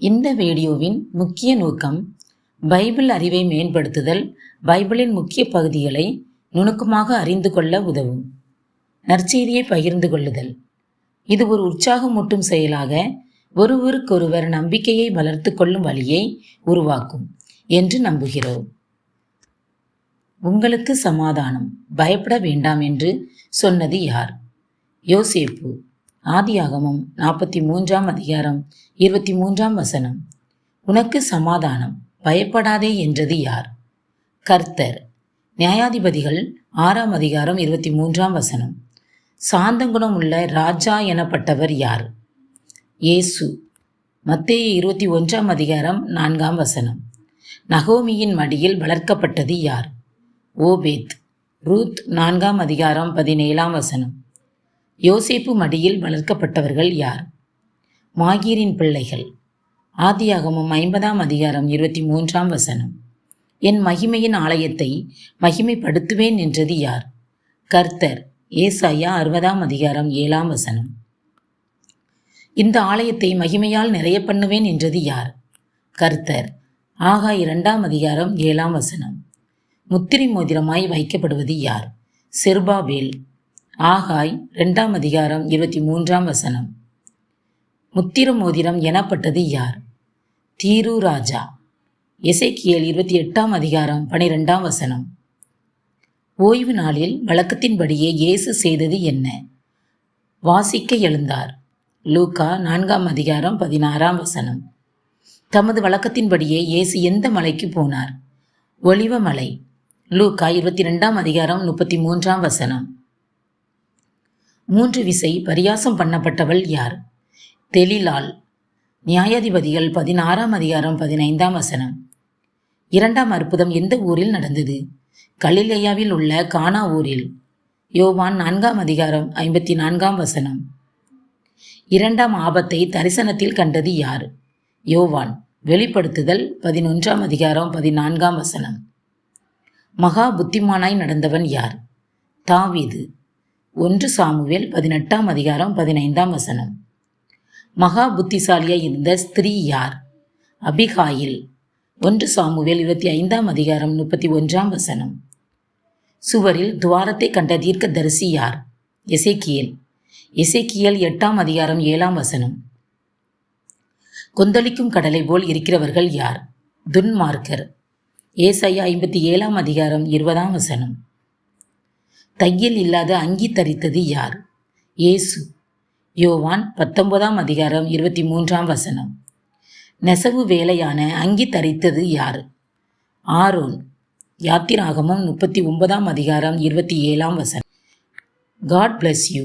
இந்த வீடியோவின் முக்கிய நோக்கம் பைபிள் அறிவை மேம்படுத்துதல் பைபிளின் முக்கிய பகுதிகளை நுணுக்கமாக அறிந்து கொள்ள உதவும். நற்செய்தியை பகிர்ந்து கொள்ளுதல். இது ஒரு உற்சாகமூட்டும் செயலாக ஒருவருக்கொருவர் நம்பிக்கையை வளர்த்து கொள்ளும் வழியை உருவாக்கும் என்று நம்புகிறோம். உங்களுக்கு சமாதானம் பயப்பட வேண்டாம் என்று சொன்னது யார்? யோசேப்பு. ஆதியாகமம் நாற்பத்தி மூன்றாம் அதிகாரம் இருபத்தி மூன்றாம் வசனம். உனக்கு சமாதானம் பயப்படாதே என்றது யார்? கர்த்தர். நியாயாதிபதிகள் ஆறாம் அதிகாரம் இருபத்தி மூன்றாம் வசனம். சாந்தங்குணம் உள்ள ராஜா எனப்பட்டவர் யார்? இயேசு. மத்தேயு இருபத்தி ஒன்றாம் அதிகாரம் நான்காம் வசனம். நகோமியின் மடியில் வளர்க்கப்பட்டது யார்? ஓபேத். ரூத் நான்காம் அதிகாரம் பதினேழாம் வசனம். யோசேப்பு மடியில் வளர்க்கப்பட்டவர்கள் யார்? மாகீரின் பிள்ளைகள். ஆதியாகமும் ஐம்பதாம் அதிகாரம் இருபத்தி மூன்றாம் வசனம். என் மகிமையின் ஆலயத்தை மகிமைப்படுத்துவேன் என்றது யார்? கர்த்தர். ஏசாயா அறுபதாம் அதிகாரம் ஏழாம் வசனம். இந்த ஆலயத்தை மகிமையால் நிறைய பண்ணுவேன் என்றது யார்? கர்த்தர். ஆகா இரண்டாம் அதிகாரம் ஏழாம் வசனம். முத்திரை மோதிரமாய் வைக்கப்படுவது யார்? செர்பாவேல் ஆகாய் ரெண்டாம் அதிகாரம் இருபத்தி மூன்றாம் வசனம். முத்திர மோதிரம் எனப்பட்டது யார்? தீரு ராஜா. எசைக்கியல் இருபத்தி எட்டாம் அதிகாரம் பனிரெண்டாம் வசனம். ஓய்வு நாளில் வழக்கத்தின்படியே இயேசு செய்தது என்ன? வாசிக்க எழுந்தார். லூக்கா நான்காம் அதிகாரம் பதினாறாம் வசனம். தமது வழக்கத்தின்படியே இயேசு எந்த மலைக்கு போனார்? ஒளிவ மலை. லூக்கா இருபத்தி ரெண்டாம் அதிகாரம் முப்பத்தி மூன்றாம் வசனம். மூன்று விசை பரியாசம் பண்ணப்பட்டவள் யார்? தெளிலால் நியாயாதிபதிகள் பதினாறாம் அதிகாரம் பதினைந்தாம் வசனம். இரண்டாம் அற்புதம் எந்த ஊரில் நடந்தது? கலிலேயாவில் உள்ள கானா ஊரில். யோவான் நான்காம் அதிகாரம் ஐம்பத்தி நான்காம் வசனம். இரண்டாம் ஆபத்தை தரிசனத்தில் கண்டது யார்? யோவான் வெளிப்படுத்துதல் பதினொன்றாம் அதிகாரம் பதினான்காம் வசனம். மகா புத்திமானாய் நடந்தவன் யார்? தாவீது ஒன்று சாமுவேல் பதினெட்டாம் அதிகாரம் பதினைந்தாம் வசனம். மகா புத்திசாலியாய் இருந்த ஸ்திரீ யார்? அபிகாயில். ஒன்று சாமுவேல் இருபத்தி ஐந்தாம் அதிகாரம் முப்பத்தி ஒன்றாம் வசனம். சுவரில் துவாரத்தை கண்ட தீர்க்க தரிசி யார்? இசைக்கியல் இசைக்கியல் எட்டாம் அதிகாரம் ஏழாம் வசனம். கொந்தளிக்கும் கடலை போல் இருக்கிறவர்கள் யார்? துன்மார்க்கர். ஏசையா ஐம்பத்தி ஏழாம் அதிகாரம் இருபதாம் வசனம். தையல் இல்லாத அங்கி தரித்தது யார்? இயேசு. யோவான் பத்தொன்பதாம் அதிகாரம் இருபத்தி மூன்றாம் வசனம். நெசவு வேலையான அங்கி தரித்தது யார்? ஆரோன். யாத்திராகமம் முப்பத்தி ஒன்பதாம் அதிகாரம் இருபத்தி ஏழாம் வசனம். God bless you